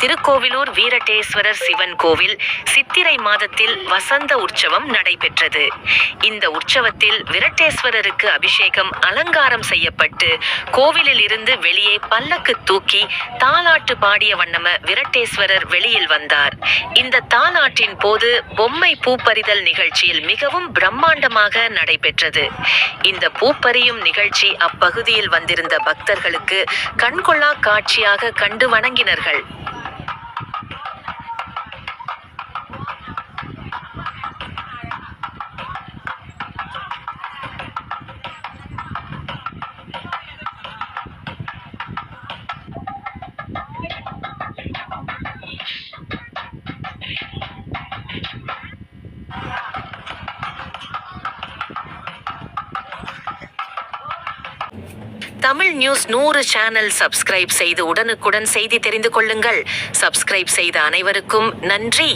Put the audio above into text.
திருக்கோவிலூர் வீரட்டேஸ்வரர் சிவன் கோவில் சித்திரை மாதத்தில் வசந்த உற்சவம் நடைபெற்றது. இந்த உற்சவத்தில் விரட்டேஸ்வரருக்கு அபிஷேகம் அலங்காரம் செய்யப்பட்டு கோவிலில் இருந்து வெளியே பல்லக்கு தூக்கி தாலாட்டு பாடிய வண்ணம விரட்டேஸ்வரர் வெளியில் வந்தார். இந்த தாலாட்டின் போது பொம்மை பூப்பறிதல் நிகழ்ச்சியில் மிகவும் பிரம்மாண்டமாக நடைபெற்றது. இந்த பூப்பறியும் நிகழ்ச்சி அப்பகுதியில் வந்திருந்த பக்தர்களுக்கு கண்கொள்ளா காட்சியாக கண்டு வணங்கினர்கள். தமிழ் நியூஸ் நூறு சேனல் சப்ஸ்கிரைப் செய்து உடனுக்குடன் செய்தி தெரிந்து கொள்ளுங்கள். சப்ஸ்கிரைப் செய்த அனைவருக்கும் நன்றி.